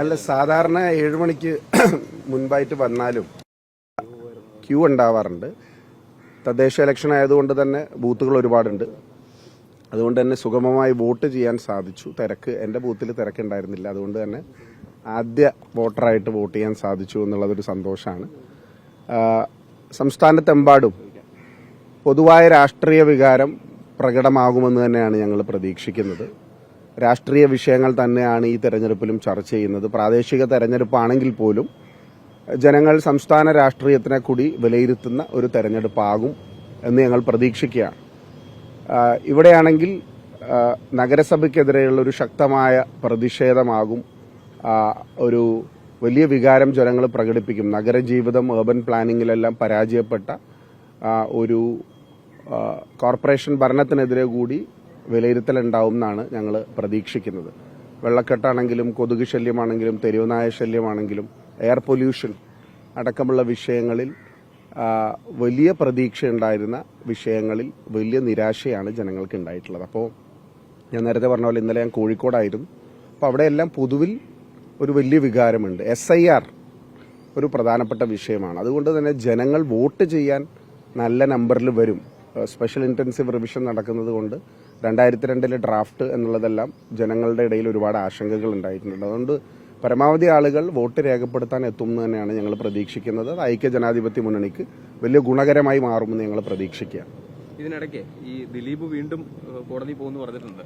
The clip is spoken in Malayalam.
അല്ല സാധാരണ ഏഴ് മണിക്ക് മുൻപായിട്ട് വന്നാലും ക്യൂ ഉണ്ടാവാറുണ്ട്. തദ്ദേശ ഇലക്ഷൻ ആയതുകൊണ്ട് തന്നെ ബൂത്തുകൾ ഒരുപാടുണ്ട്. അതുകൊണ്ട് തന്നെ സുഗമമായി വോട്ട് ചെയ്യാൻ സാധിച്ചു. തിരക്ക് എന്റെ ബൂത്തിൽ തിരക്കുണ്ടായിരുന്നില്ല അതുകൊണ്ട് തന്നെ ആദ്യ വോട്ടറായിട്ട് വോട്ട് ചെയ്യാൻ സാധിച്ചു എന്നുള്ളതൊരു സന്തോഷമാണ്. സംസ്ഥാനത്തെമ്പാടും പൊതുവായ രാഷ്ട്രീയ വികാരം പ്രകടമാകുമെന്ന് തന്നെയാണ് ഞങ്ങൾ പ്രതീക്ഷിക്കുന്നത്. രാഷ്ട്രീയ വിഷയങ്ങൾ തന്നെയാണ് ഈ തെരഞ്ഞെടുപ്പിലും ചർച്ച ചെയ്യുന്നത്. പ്രാദേശിക തെരഞ്ഞെടുപ്പാണെങ്കിൽ പോലും ജനങ്ങൾ സംസ്ഥാന രാഷ്ട്രീയത്തിനെ കൂടി വിലയിരുത്തുന്ന ഒരു തെരഞ്ഞെടുപ്പാകും എന്ന് ഞങ്ങൾ പ്രതീക്ഷിക്കുകയാണ്. ഇവിടെയാണെങ്കിൽ നഗരസഭയ്ക്കെതിരെയുള്ള ഒരു ശക്തമായ പ്രതിഷേധമാകും ഒരു വലിയ വികാരം ജനങ്ങൾ പ്രകടിപ്പിക്കും. നഗരജീവിതം ഏർബൻ പ്ലാനിങ്ങിലെല്ലാം പരാജയപ്പെട്ട ഒരു കോർപ്പറേഷൻ ഭരണത്തിനെതിരെ കൂടി വിലയിരുത്തലുണ്ടാവും എന്നാണ് ഞങ്ങൾ പ്രതീക്ഷിക്കുന്നത്. വെള്ളക്കെട്ടാണെങ്കിലും കൊതുക് ശല്യമാണെങ്കിലും തെരുവുനായ ശല്യമാണെങ്കിലും എയർ പൊല്യൂഷൻ അടക്കമുള്ള വിഷയങ്ങളിൽ വലിയ പ്രതീക്ഷയുണ്ടായിരുന്ന വിഷയങ്ങളിൽ വലിയ നിരാശയാണ് ജനങ്ങൾക്ക് ഉണ്ടായിട്ടുള്ളത്. അപ്പോൾ ഞാൻ നേരത്തെ പറഞ്ഞ പോലെ ഇന്നലെ ഞാൻ കോഴിക്കോടായിരുന്നു. അപ്പോൾ അവിടെയെല്ലാം പൊതുവിൽ ഒരു വലിയ വികാരമുണ്ട്. എസ് ഐ ആർ ഒരു പ്രധാനപ്പെട്ട വിഷയമാണ്. അതുകൊണ്ട് തന്നെ ജനങ്ങൾ വോട്ട് ചെയ്യാൻ നല്ല നമ്പറിൽ വരും. സ്പെഷ്യൽ ഇന്റൻസീവ് റിവിഷൻ നടക്കുന്നത് കൊണ്ട് രണ്ടായിരത്തി രണ്ടിലെ ഡ്രാഫ്റ്റ് എന്നുള്ളതെല്ലാം ജനങ്ങളുടെ ഇടയിൽ ഒരുപാട് ആശങ്കകൾ ഉണ്ടായിട്ടുണ്ട്. അതുകൊണ്ട് പരമാവധി ആളുകൾ വോട്ട് രേഖപ്പെടുത്താൻ എത്തുമെന്ന് തന്നെയാണ് ഞങ്ങൾ പ്രതീക്ഷിക്കുന്നത്. അത് ഐക്യ ജനാധിപത്യ മുന്നണിക്ക് വലിയ ഗുണകരമായി മാറുമെന്ന് ഞങ്ങൾ പ്രതീക്ഷിക്കുക ഇതിനിടയ്ക്ക് ഈ ദിലീപ് വീണ്ടും കോടതി പോകുന്നു പറഞ്ഞിട്ടുണ്ട്.